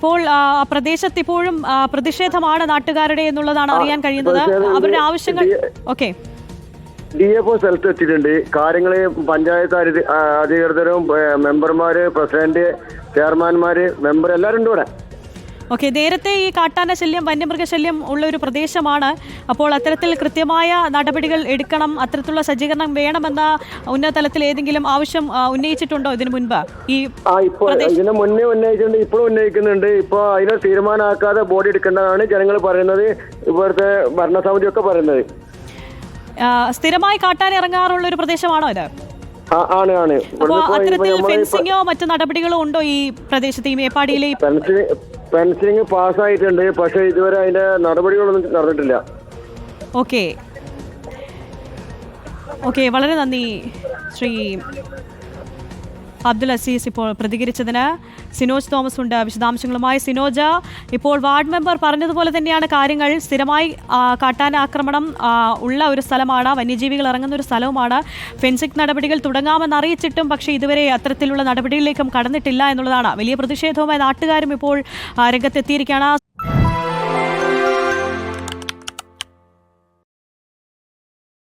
ഇപ്പോൾ ആ, പ്രദേശത്ത് ഇപ്പോഴും പ്രതിഷേധമാണ് നാട്ടുകാരുടെ എന്നുള്ളതാണ് അറിയാൻ കഴിയുന്നത്. അവരുടെ ആവശ്യങ്ങൾ ഓക്കെ. ഡി എഫ് ഒ സ്ഥലത്ത് എത്തിയിട്ടുണ്ട്. കാര്യങ്ങൾ പഞ്ചായത്ത് അധികൃതരും മെമ്പർമാര് പ്രസിഡന്റ് ചെയർമാൻമാര് മെമ്പർ എല്ലാവരും ഉണ്ട് ഇവിടെ. ഓക്കെ നേരത്തെ ഈ കാട്ടാന ശല്യം വന്യമൃഗശല്യം ഉള്ള ഒരു പ്രദേശമാണ്. അപ്പോൾ അത്തരത്തിൽ കൃത്യമായ നടപടികൾ എടുക്കണം അത്തരത്തിലുള്ള സജ്ജീകരണം വേണമെന്ന ഉന്നതതലത്തിൽ ഏതെങ്കിലും ആവശ്യം ഉന്നയിച്ചിട്ടുണ്ടോ ഇതിനു മുൻപ്? ഈ ഇതിനു മുന്നേ ഉന്നയിച്ചിട്ടുണ്ട് ഇപ്പോൾ ഉന്നയിക്കുന്നുണ്ട്. ഇപ്പൊ അതിനെ തീരുമാനമാക്കാതെ ബോഡി എടുക്കേണ്ടതാണ് ജനങ്ങൾ പറയുന്നത് ഇവിടുത്തെ ഭരണസമിതിയൊക്കെ പറയുന്നത്. സ്ഥിരമായി കാട്ടാൻ ഇറങ്ങാറുള്ള ഒരു പ്രദേശമാണോ ഇത്? ആണ് ആണ് അത്തരത്തിൽ ഫെൻസിങ്ങോ മറ്റു നടപടികളോ ഉണ്ടോ ഈ പ്രദേശത്ത് ഈ മേപ്പാടിയിലെ ഫെൻസിങ് പാസ്സായിട്ടുണ്ട്. പക്ഷേ ഇതുവരെ അതിന്റെ നടപടികളൊന്നും നടന്നിട്ടില്ല. ഓക്കെ. ഓക്കെ വളരെ നന്ദി ശ്രീ അബ്ദുൽ അസീസ് ഇപ്പോൾ പ്രതികരിച്ചതിന് സിനോജ് തോമസ് ഉണ്ട്. വിശദാംശങ്ങളുമായി സിനോജ. ഇപ്പോൾ വാർഡ് മെമ്പർ പറഞ്ഞതുപോലെ തന്നെയാണ് കാര്യങ്ങൾ. സ്ഥിരമായി കാട്ടാൻ ആക്രമണം ഉള്ള ഒരു സ്ഥലമാണ്. വന്യജീവികൾ ഇറങ്ങുന്ന ഒരു സ്ഥലവുമാണ്. ഫെൻസിക് നടപടികൾ തുടങ്ങാമെന്ന് അറിയിച്ചിട്ടും പക്ഷേ ഇതുവരെ അത്തരത്തിലുള്ള നടപടികളിലേക്കും കടന്നിട്ടില്ല എന്നുള്ളതാണ്. വലിയ പ്രതിഷേധവുമായി നാട്ടുകാരും ഇപ്പോൾ രംഗത്തെത്തിയിരിക്കുകയാണ്.